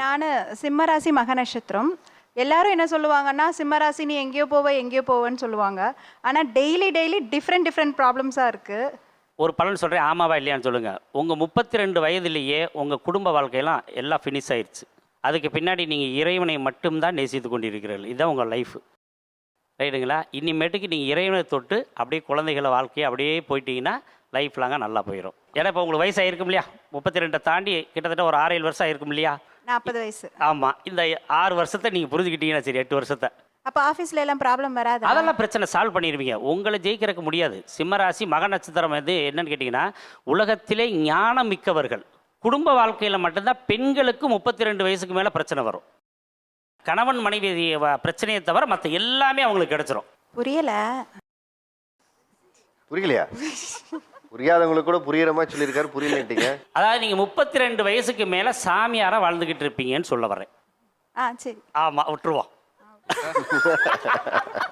நான் சிம்மராசி மக நட்சத்திரம் எல்லாரும் என்ன சொல்லுவாங்கன்னா சிம்மராசி நீ எங்கேயோ போவ எங்கேயோ போவேன்னு சொல்லுவாங்க. ஆனால் டெய்லி டெய்லி டிஃப்ரெண்ட் டிஃப்ரெண்ட் ப்ராப்ளம்ஸாக இருக்குது ஒரு பலன் சொல்கிறேன் ஆமாவா இல்லையான்னு சொல்லுங்கள் உங்கள் முப்பத்தி ரெண்டு வயதுலேயே உங்கள் குடும்ப வாழ்க்கையெல்லாம் எல்லாம் ஃபினிஷ் ஆயிடுச்சு அதுக்கு பின்னாடி நீங்கள் இறைவனை மட்டும்தான் நேசித்து கொண்டிருக்கிறீர்கள். இதுதான் உங்கள் லைஃப் ரைட்டுங்களா? இனிமேட்டுக்கு நீங்கள் இறைவனை தொட்டு அப்படியே குழந்தைகளை வாழ்க்கையை அப்படியே போயிட்டீங்கன்னா லைஃப் லாங்காக நல்லா போயிடும் ஏன்னா இப்போ உங்களுக்கு வயசாக இருக்கும் இல்லையா? முப்பத்தி ரெண்டை தாண்டி கிட்டத்தட்ட ஒரு ஆறு ஏழு வருஷம் ஆயிருக்கும் இல்லையா? நாற்பது வயசு. ஆமாம் இந்த ஆறு வருஷத்தை நீங்கள் புரிஞ்சுக்கிட்டீங்கன்னா சரி எட்டு வருஷத்தை. அப்போ ஆஃபீஸில் எல்லாம் ப்ராப்ளம் வராது? அதெல்லாம் பிரச்சனை சால்வ் பண்ணிடுவீங்க. உங்களை ஜெயிக்கிறதுக்கு முடியாது. சிம்மராசி மக நட்சத்திரம் வந்து என்னன்னு கேட்டிங்கன்னா உலகத்திலே ஞானம் மிக்கவர்கள் குடும்ப வாழ்க்கையில் மட்டும்தான் பெண்களுக்கு முப்பத்தி ரெண்டு வயசுக்கு மேலே பிரச்சனை வரும். கணவன் மனைவி பிரச்சனையை தவிர மற்ற எல்லாமே அவங்களுக்கு கிடைச்சிரும். புரியல. புரியலையா? புரியாதவங்களுக்கு கூட புரியுற மாதிரி சொல்லியிருக்காரு புரியலன்ட்டீங்க. அதாவது நீங்கள் முப்பத்தி ரெண்டு வயசுக்கு மேலே சாமியாராக வாழ்ந்துக்கிட்டு இருப்பீங்கன்னு சொல்ல வரேன் ஆ சரி. ஆமாம் விட்டுருவோம்.